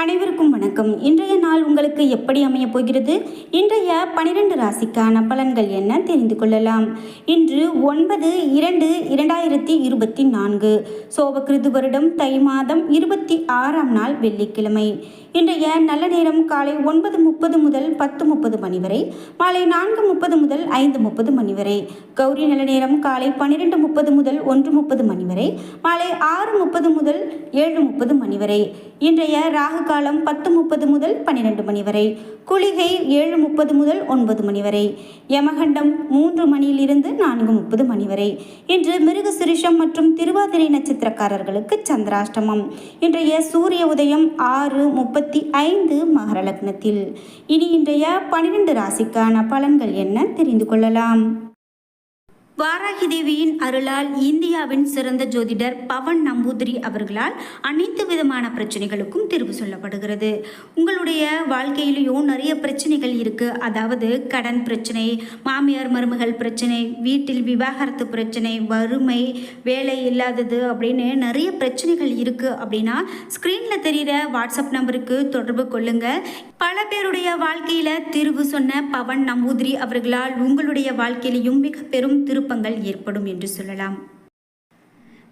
அனைவருக்கும் வணக்கம். இன்றைய நாள் உங்களுக்கு எப்படி அமையப் போகிறது? இன்றைய பனிரெண்டு ராசிக்கான பலன்கள் என்ன தெரிந்து கொள்ளலாம். இன்று ஒன்பது இரண்டு இரண்டாயிரத்தி இருபத்தி நான்கு. சோபகிருது வருடம் தை மாதம் இருபத்தி ஆறாம் நாள் வெள்ளிக்கிழமை. இன்றைய நல்ல நேரம் காலை ஒன்பது முப்பது முதல் பத்து முப்பது மணி வரை மாலை நான்கு முப்பது முதல் ஐந்து முப்பது மணி வரை கௌரி நல்ல நேரம் காலை பன்னிரெண்டு முப்பது முதல் ஒன்று முப்பது மணி வரை மாலை ஆறு முப்பது முதல் ஏழு முப்பது மணி வரை. இன்றைய ராகு காலம் பத்து முப்பது முதல் பன்னிரெண்டு மணி வரை குளிகை ஏழு முப்பது முதல் ஒன்பது மணி வரை யமகண்டம் மூன்று மணியிலிருந்து நான்கு முப்பது மணி வரை இன்று மிருக சிரிஷம் மற்றும் திருவாதிரை நட்சத்திரக்காரர்களுக்கு சந்திராஷ்டமம். இன்றைய சூரிய உதயம் ஆறு முப்பத்தி ஐந்து மகர லக்னத்தில். இனி இன்றைய பன்னிரெண்டு ராசிக்கான பலன்கள் என்ன தெரிந்து கொள்ளலாம்? வாராகி தேவியின் அருளால் இந்தியாவின் சிறந்த ஜோதிடர் பவன் நம்பூதிரி அவர்களால் அனைத்து விதமான பிரச்சனைகளுக்கும் தீர்வு சொல்லப்படுகிறது. உங்களுடைய வாழ்க்கையிலையும் நிறைய பிரச்சனைகள் இருக்கு. அதாவது கடன் பிரச்சனை மாமியார் மருமகள் பிரச்சனை வீட்டில் விவாகரத்து பிரச்சனை வறுமை வேலை இல்லாதது அப்படின்னு நிறைய பிரச்சனைகள் இருக்கு அப்படின்னா ஸ்க்ரீனில் தெரிகிற வாட்ஸ்அப் நம்பருக்கு தொடர்பு கொள்ளுங்க. பல பேருடைய வாழ்க்கையில தீர்வு சொன்ன பவன் நம்பூதிரி அவர்களால் உங்களுடைய வாழ்க்கையிலையும் மிக பெரும் விருப்பங்கள் ஏற்படும் என்று சொல்லலாம்.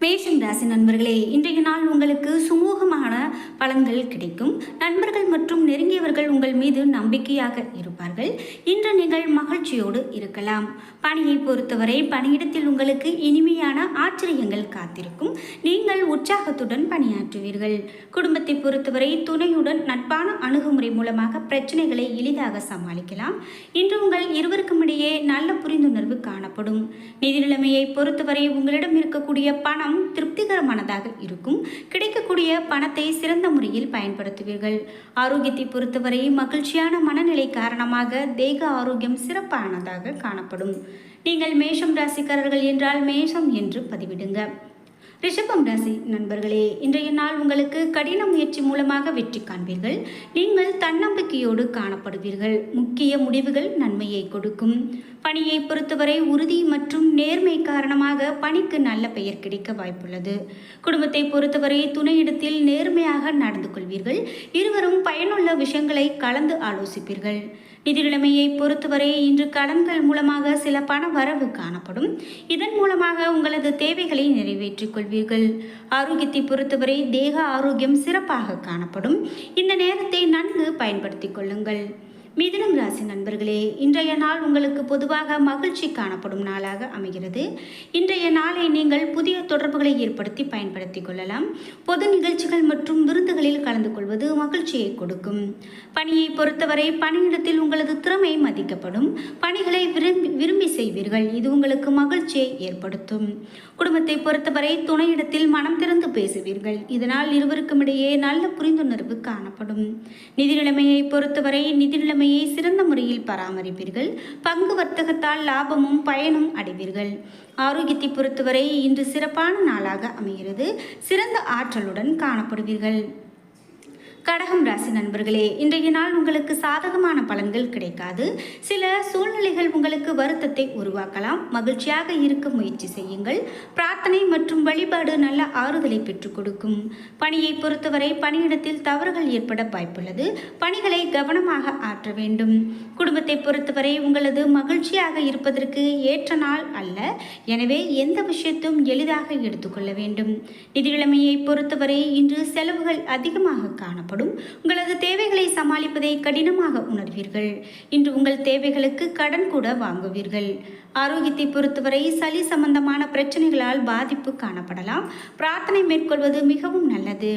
மேஷம் ராசி நண்பர்களே இன்றைய நாள் உங்களுக்கு சுமூகமான பலன்கள் கிடைக்கும். நண்பர்கள் மற்றும் நெருங்கியவர்கள் உங்கள் மீது நம்பிக்கையாக இருப்பார்கள். இன்று நீங்கள் மகிழ்ச்சியோடு இருக்கலாம். பணியை பொறுத்தவரை பணியிடத்தில் உங்களுக்கு இனிமையான ஆச்சரியங்கள் காத்திருக்கும். நீங்கள் உற்சாகத்துடன் பணியாற்றுவீர்கள். குடும்பத்தை பொறுத்தவரை துணையுடன் நட்பான அணுகுமுறை மூலமாக பிரச்சனைகளை எளிதாக சமாளிக்கலாம். இன்று உங்கள் இருவருக்கும் இடையே நல்ல புரிந்துணர்வு காணப்படும். நிதி நிலைமையை பொறுத்தவரை உங்களிடம் இருக்கக்கூடிய பணம் திருப்திகரமானதாக இருக்கும். கிடைக்கக்கூடிய பணத்தை சிறந்த முறையில் பயன்படுத்துவீர்கள். ஆரோக்கியத்தை பொறுத்தவரை மகிழ்ச்சியான மனநிலை காரணமாக தேக ஆரோக்கியம் சிறப்பானதாக காணப்படும். நீங்கள் மேஷம் ராசிக்காரர்கள் என்றால் மேஷம் என்று பதிவிடுங்க. ரிஷபம் ராசி நண்பர்களே இன்றைய நாள் உங்களுக்கு கடின முயற்சி மூலமாக வெற்றி காண்பீர்கள். நீங்கள் தன்னம்பிக்கையோடு காணப்படுவீர்கள். முக்கிய முடிவுகள் நன்மையை கொடுக்கும். பணியை பொறுத்தவரை உறுதி மற்றும் நேர்மை காரணமாக பணிக்கு நல்ல பெயர் கிடைக்க வாய்ப்புள்ளது. குடும்பத்தை பொறுத்தவரை துணையிடத்தில் நேர்மையாக நடந்து கொள்வீர்கள். இருவரும் பயனுள்ள விஷயங்களை கலந்து ஆலோசிப்பீர்கள். நிதிநிலைமையை பொறுத்தவரை இன்று கடன்கள் மூலமாக சில பண வரவு காணப்படும். இதன் மூலமாக உங்களது தேவைகளை நிறைவேற்றிக் கொள்வீர்கள் ஆரோக்கியத்தை பொறுத்தவரை தேக ஆரோக்கியம் சிறப்பாக காணப்படும். இந்த நேரத்தை நன்கு பயன்படுத்திக் கொள்ளுங்கள். மிதுனம் ராசி நண்பர்களே இன்றைய நாள் உங்களுக்கு பொதுவாக மகிழ்ச்சி காணப்படும் நாளாக அமைகிறது. இன்றைய நாளை நீங்கள் புதிய தொடர்புகளை ஏற்படுத்தி பயன்படுத்திக் கொள்ளலாம். பொது நிகழ்ச்சிகள் மற்றும் விருந்துகளில் கலந்து கொள்வது மகிழ்ச்சியை கொடுக்கும். பணியை பொறுத்தவரை பணியிடத்தில் உங்களது திறமை மதிக்கப்படும். பணிகளை விரும்பி விரும்பி செய்வீர்கள். இது உங்களுக்கு மகிழ்ச்சியை ஏற்படுத்தும். குடும்பத்தை பொறுத்தவரை துணையிடத்தில் மனம் திறந்து பேசுவீர்கள். இதனால் இருவருக்கும் இடையே நல்ல புரிந்துணர்வு காணப்படும். நிதி நிலைமையை பொறுத்தவரை நிதி நிலைமையை சிறந்த முறையில் பராமரிப்பீர்கள். பங்கு வர்த்தகத்தால் லாபமும் பயனும் அடைவீர்கள். ஆரோக்கியத்தை பொறுத்தவரை இன்று சிறப்பான நாளாக அமைகிறது. சிறந்த ஆற்றலுடன் காணப்படுவீர்கள். கடகம் ராசி நண்பர்களே இன்றைய நாள் உங்களுக்கு சாதகமான பலன்கள் கிடைக்காது. சில சூழ்நிலைகள் உங்களுக்கு வருத்தத்தை உருவாக்கலாம். மகிழ்ச்சியாக இருக்க முயற்சி செய்யுங்கள். பிரார்த்தனை மற்றும் வழிபாடு நல்ல ஆறுதலை பெற்றுக் கொடுக்கும். பணியை பொறுத்தவரை பணியிடத்தில் தவறுகள் ஏற்பட வாய்ப்புள்ளது. பணிகளை கவனமாக ஆற்ற வேண்டும். குடும்பத்தை பொறுத்தவரை உங்களது மகிழ்ச்சியாக இருப்பதற்கு ஏற்ற நாள் அல்ல. எனவே எந்த விஷயத்தும் எளிதாக எடுத்துக்கொள்ள வேண்டும். நிதி பொறுத்தவரை இன்று செலவுகள் அதிகமாக காணப்படும். ஏற்படும் உங்களது தேவைகளை சமாளிப்பதை கடினமாக உணர்வீர்கள். இன்று உங்கள் தேவைகளுக்கு கடன் கூட வாங்குவீர்கள். ஆரோக்கியத்தை பொறுத்தவரை சளி சம்பந்தமான பிரச்சனைகளால் பாதிப்பு காணப்படலாம். பிரார்த்தனை மேற்கொள்வது மிகவும் நல்லது.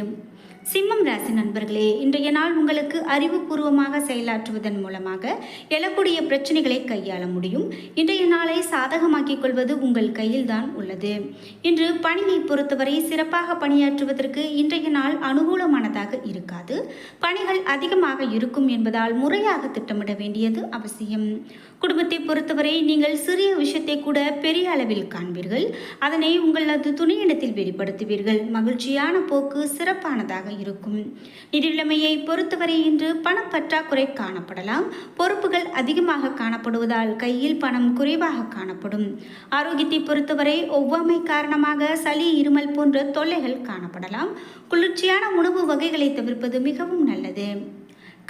சிம்மம் ராசி நண்பர்களே இன்றைய நாள் உங்களுக்கு அறிவுபூர்வமாக செயலாற்றுவதன் மூலமாக எழக்கூடிய பிரச்சனைகளை கையாள முடியும். இன்றைய நாளை சாதகமாக்கிக் கொள்வது உங்கள் கையில் தான் உள்ளது. இன்று பணியை பொறுத்தவரை சிறப்பாக பணியாற்றுவதற்கு இன்றைய நாள் அனுகூலமானதாக இருக்காது. பணிகள் அதிகமாக இருக்கும் என்பதால் முறையாக திட்டமிட வேண்டியது அவசியம். குடும்பத்தை பொறுத்தவரை நீங்கள் சிறிய விஷயத்தை கூட பெரிய அளவில் காண்பீர்கள். அதனை உங்களது துணையிடத்தில் வெளிப்படுத்துவீர்கள். மகிழ்ச்சியான போக்கு சிறப்பானதாக இருக்கும். நிதி பொறுத்தவரை இன்று பணப்பற்றாக்குறை காணப்படலாம். பொறுப்புகள் அதிகமாக காணப்படுவதால் கையில் பணம் குறைவாக காணப்படும். ஆரோக்கியத்தை பொறுத்தவரை ஒவ்வாமை காரணமாக சளி இருமல் போன்ற தொல்லைகள் காணப்படலாம். குளிர்ச்சியான உணவு வகைகளை தவிர்ப்பது மிகவும் நல்லது.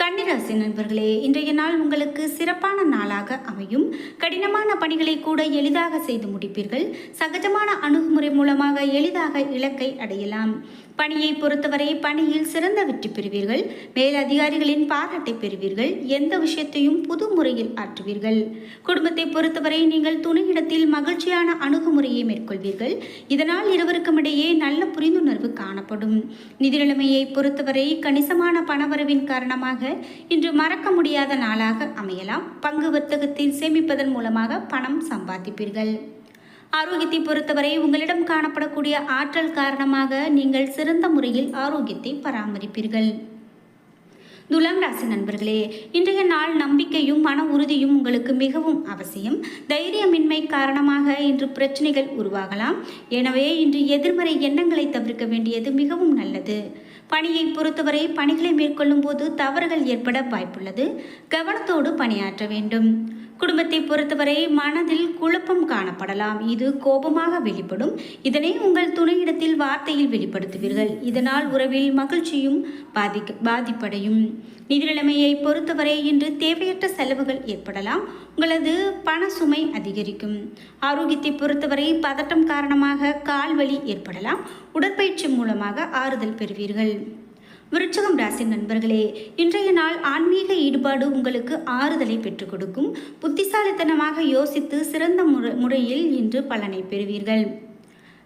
கன்னிராசி நண்பர்களே இன்றைய நாள் உங்களுக்கு சிறப்பான நாளாக அமையும். கடினமான பணிகளை கூட எளிதாக செய்து முடிப்பீர்கள். சகஜமான அணுகுமுறை மூலமாக எளிதாக இலக்கை அடையலாம். பணியை பொறுத்தவரை பணியில் சிறந்த வெற்றி பெறுவீர்கள். மேலதிகாரிகளின் பாராட்டை பெறுவீர்கள். எந்த விஷயத்தையும் புது முறையில் ஆற்றுவீர்கள். குடும்பத்தை பொறுத்தவரை நீங்கள் துணையிடத்தில் மகிழ்ச்சியான அணுகுமுறையை மேற்கொள்வீர்கள். இதனால் இருவருக்கும் இடையே நல்ல புரிந்துணர்வு காணப்படும். நிதி நிலைமையை பொறுத்தவரை கணிசமான பணவரவின் காரணமாக இன்று மறக்க முடியாத நாளாக அமையலாம். பங்கு வர்த்தகத்தில் சேமிப்பதன் மூலமாக பணம் சம்பாதிப்பீர்கள். ஆரோக்கியத்தை பொறுத்தவரை உங்களிடம் காணப்படக்கூடிய ஆற்றல் காரணமாக நீங்கள் சிறந்த முறையில் ஆரோக்கியத்தை பராமரிப்பீர்கள். துலாம் ராசி நண்பர்களே இன்றைய நாள் நம்பிக்கையும் மன உறுதியும் உங்களுக்கு மிகவும் அவசியம். தைரியமின்மை காரணமாக இன்று பிரச்சனைகள் உருவாகலாம். எனவே இன்று எதிர்மறை எண்ணங்களை தவிர்க்க வேண்டியது மிகவும் நல்லது. பணியை பொறுத்தவரை பணிகளை மேற்கொள்ளும் போது தவறுகள் ஏற்பட வாய்ப்புள்ளது. கவனத்தோடு பணியாற்ற வேண்டும். குடும்பத்தை பொறுத்தவரை மனதில் குழப்பம் காணப்படலாம். இது கோபமாக வெளிப்படும். இதனை உங்கள் துணையிடத்தில் வார்த்தையில் வெளிப்படுத்துவீர்கள். இதனால் உறவில் மகிழ்ச்சியும் பாதிக்க பாதிப்படையும். நிதி நிலைமையை பொறுத்தவரை இன்று தேவையற்ற செலவுகள் ஏற்படலாம். உங்களது பண சுமை அதிகரிக்கும். ஆரோக்கியத்தை பொறுத்தவரை பதட்டம் காரணமாக கால் வலி ஏற்படலாம். உடற்பயிற்சி மூலமாக ஆறுதல் பெறுவீர்கள். விருச்சகம் ராசி நண்பர்களே இன்றைய நாள் ஆன்மீக ஈடுபாடு உங்களுக்கு ஆறுதலை பெற்றுக் கொடுக்கும். புத்திசாலித்தனமாக யோசித்து சிறந்த முறையில் இன்று பலனை பெறுவீர்கள்.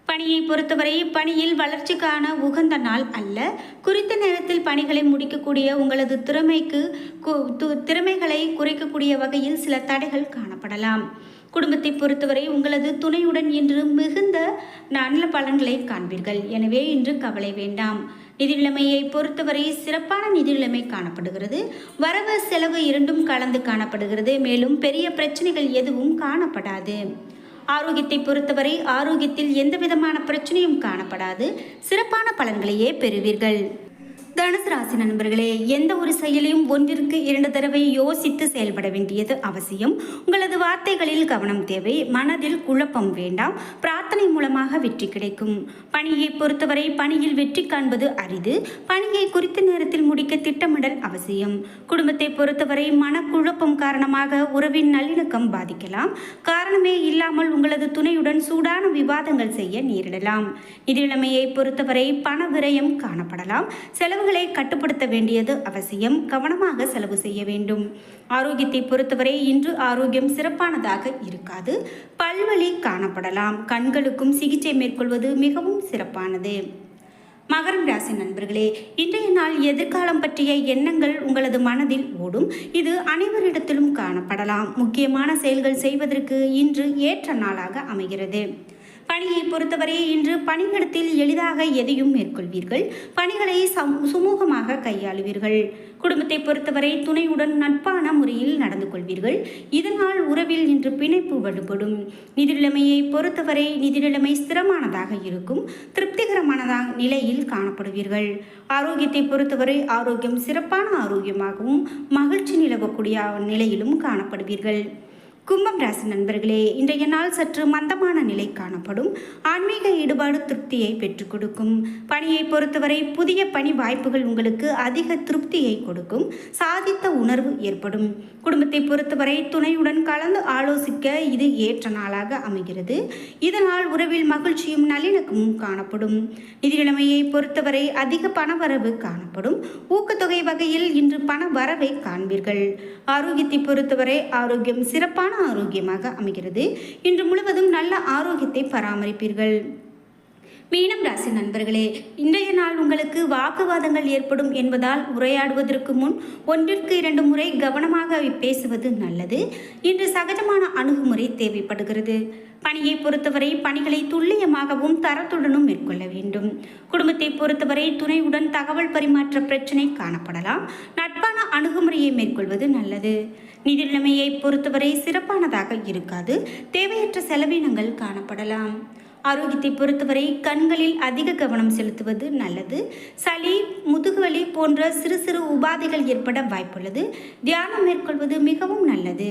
பணியை பொறுத்தவரை பணியில் வளர்ச்சிக்கான உகந்த நாள் அல்ல. குறித்த நேரத்தில் பணிகளை முடிக்கக்கூடிய உங்களது திறமைக்கு து- திறமைகளை குறைக்கக்கூடிய வகையில் சில தடைகள் காணப்படலாம். குடும்பத்தை பொறுத்தவரை உங்களது துணையுடன் இன்று மிகுந்த நல்ல பலன்களை காண்பீர்கள். எனவே இன்று கவலை வேண்டாம். நிதிநிலைமையை பொறுத்தவரை சிறப்பான நிதிநிலைமை காணப்படுகிறது. வரவு செலவு இரண்டும் கலந்து காணப்படுகிறது. மேலும் பெரிய பிரச்சனைகள் எதுவும் காணப்படாது. ஆரோக்கியத்தை பொறுத்தவரை ஆரோக்கியத்தில் எந்த விதமான பிரச்சனையும் காணப்படாது. சிறப்பான பலன்களையே பெறுவீர்கள். தனுசு ராசி நண்பர்களே எந்த ஒரு செயலையும் ஒன்றிற்கு இரண்டு தடவை யோசித்து செயல்பட வேண்டியது அவசியம். உங்களது வார்த்தைகளில் கவனம் தேவை மனதில் குழப்பம் வேண்டாம். பிரார்த்தனை மூலமாக வெற்றி கிடைக்கும். பணியை பொறுத்தவரை பணியில் வெற்றி காண்பது அரிது. பணியை குறித்த நேரத்தில் முடிக்க திட்டமிடல் அவசியம். குடும்பத்தை பொறுத்தவரை மனக்குழப்பம் காரணமாக உறவின் நல்லிணக்கம் பாதிக்கலாம். காரணமே இல்லாமல் உங்களது துணையுடன் சூடான விவாதங்கள் செய்ய நேரிடலாம். நிதிநிலைமையை பொறுத்தவரை பண விரயம் காணப்படலாம். செலவுகளை கட்டுப்படுத்த வேண்டியது அவசியம். கவனமாக செலவு செய்ய வேண்டும். ஆரோக்கியத்தை பொறுத்தவரை இன்று ஆரோக்கியம் சிறப்பானதாக இருக்காது. பல்வழி காணப்படலாம். கண்கள் நோய்களுக்கும் சிகிச்சை மேற்கொள்வது மிகவும் சிறப்பானது. மகரம் ராசி நண்பர்களே இன்றைய நாள் எதிர்காலம் பற்றிய எண்ணங்கள் உங்களது மனதில் ஓடும். இது அனைவரிடத்திலும் காணப்படலாம். முக்கியமான செயல்கள் செய்வதற்கு இன்று ஏற்ற நாளாக அமைகிறது. பணியை பொறுத்தவரை இன்று பணியிடத்தில் எளிதாக எதையும் மேற்கொள்வீர்கள். பணிகளை சுமூகமாக கையாளுவீர்கள். குடும்பத்தை பொறுத்தவரை துணையுடன் நட்பான முறையில் நடந்து கொள்வீர்கள். இதனால் உறவில் இன்று பிணைப்பு வலுப்படும். நிதி நிலைமையை பொறுத்தவரை நிதிநிலைமை ஸ்திரமானதாக இருக்கும். திருப்திகரமானதாக நிலையில் காணப்படுவீர்கள். ஆரோக்கியத்தை பொறுத்தவரை ஆரோக்கியம் சிறப்பான ஆரோக்கியமாகவும் மகிழ்ச்சி நிலவக்கூடிய நிலையிலும் காணப்படுவீர்கள். கும்பம் ராசி நண்பர்களே இன்றைய நாள் சற்று மந்தமான நிலை காணப்படும். ஆன்மீக ஈடுபாடு திருப்தியை பெற்றுக் கொடுக்கும். பணியை பொறுத்தவரை புதிய பணி வாய்ப்புகள் உங்களுக்கு அதிக திருப்தியை கொடுக்கும். சாதித்த உணர்வு ஏற்படும். குடும்பத்தை பொறுத்தவரை துணையுடன் கலந்து ஆலோசிக்க இது ஏற்ற நாளாக அமைகிறது. இதனால் உறவில் மகிழ்ச்சியும் நல்லிணக்கமும் காணப்படும். நிதி நிலைமையை பொறுத்தவரை அதிக பணவரவு காணப்படும். ஊக்கத்தொகை வகையில் இன்று பண வரவை காண்பீர்கள். ஆரோக்கியத்தை பொறுத்தவரை ஆரோக்கியம் சிறப்பான மன ஆரோக்கியமாக அமைகிறது. இன்று முழுவதும் நல்ல ஆரோக்கியத்தை பராமரிப்பீர்கள். மீனம் ராசி நண்பர்களே இன்றைய நாள் உங்களுக்கு வாக்குவாதங்கள் ஏற்படும் என்பதால் உரையாடுவதற்கு முன் ஒன்றிற்கு இரண்டு முறை கவனமாக பேசுவது நல்லது. இன்று சகஜமான அணுகுமுறை தேவைப்படுகிறது. பணியை பொறுத்தவரை பணிகளை துல்லியமாகவும் தரத்துடனும் மேற்கொள்ள வேண்டும். குடும்பத்தை பொறுத்தவரை துணையுடன் தகவல் பரிமாற்ற பிரச்சனை காணப்படலாம். சிறப்பான அணுகுமுறையை மேற்கொள்வது நல்லது. நிதி நிலைமையை பொறுத்தவரை சிறப்பானதாக இருக்காது. தேவையற்ற செலவினங்கள் காணப்படலாம். ஆரோக்கியத்தை பொறுத்தவரை கண்களில் அதிக கவனம் செலுத்துவது நல்லது. சளி முதுகுவலி போன்ற சிறு சிறு உபாதைகள் ஏற்பட வாய்ப்புள்ளது. தியானம் மேற்கொள்வது மிகவும் நல்லது.